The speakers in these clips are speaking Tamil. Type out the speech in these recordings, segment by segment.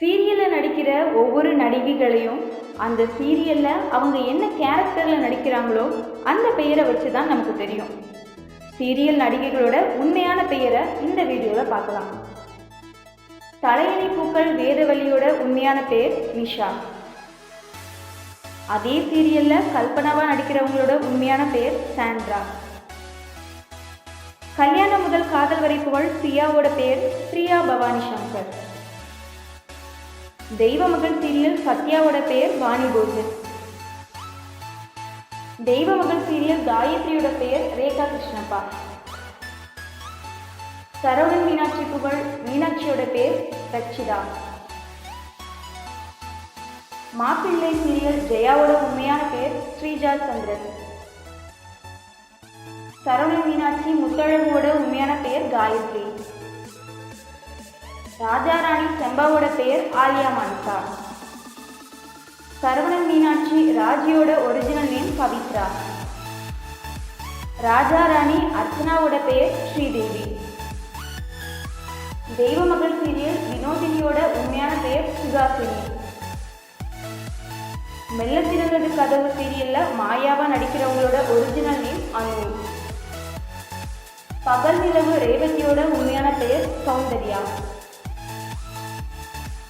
சீரியலில் நடிக்கிற ஒவ்வொரு நடிகைகளையும் அந்த சீரியலில் அவங்க என்ன கேரக்டரில் நடிக்கிறாங்களோ அந்த பெயரை வச்சு தான் நமக்கு தெரியும். சீரியல் நடிகைகளோட உண்மையான பெயரை இந்த வீடியோவில் பார்க்கலாம். தலையணை பூக்கள் வேதவழியோட உண்மையான பேர் நிஷா. அதே சீரியலில் கல்பனாவா நடிக்கிறவங்களோட உண்மையான பேர் சாண்ட்ரா. கல்யாணம் முதல் காதல் புகழ் பிரியாவோட பேர் பிரியா பவானி சங்கர். தெய்வ மகள் சீரியல் சத்யாவோட பேர் வாணி போஜன் தெய்வ மகள் சீரியல் காயத்ரியோட பெயர் ரேகா கிருஷ்ணப்பா. சரவணன் மீனாட்சி புகழ் மீனாட்சியோட பேர் ரச்சிதா. மாப்பிள்ளை சீரியல் ஜெயாவோட உண்மையான பேர் ஸ்ரீஜா சந்திரன். சரவண மீனாட்சி முத்தழகுவோட உண்மையான பெயர் காயத்ரி. ராஜாராணி செம்பாவோட பெயர் ஆலியா மான்சா சரவண மீனாட்சி ராஜியோட ஒரிஜினல் நேம் பவித்ரா. ராஜாராணி அர்ச்சனாவோட பெயர் ஸ்ரீதேவி. தெய்வ மகள் சீரியல் வினோதினியோட உண்மையான பெயர் சுகாசினி மெல்ல திறந்தது கதவு சீரியல்ல மாயாவா நடிக்கிறவங்களோட ஒரிஜினல் நேம் அனு. பகல் நிலவு ரேவதியோட உண்மையான பெயர் சௌந்தர்யா.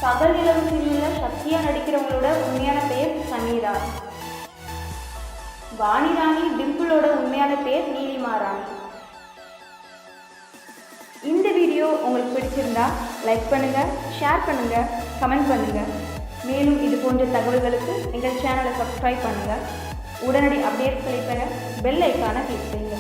பகல் நிலவு சீரியல்ல சக்தியா நடிக்கிறவங்களோட உண்மையான பெயர் சமீரா. வாணிராணி டிம்பிளோட உண்மையான பேர் நீலிமா ராணி. இந்த வீடியோ உங்களுக்கு பிடிச்சிருந்தா லைக் பண்ணுங்க ஷேர் பண்ணுங்க கமெண்ட் பண்ணுங்க. மேலும் இது போன்ற தகவல்களுக்கு எங்கள் சேனலை சப்ஸ்கிரைப் பண்ணுங்க. உடனடி அப்டேட்களை பெற பெல் ஐக்கானை கிளிக் செய்யுங்க.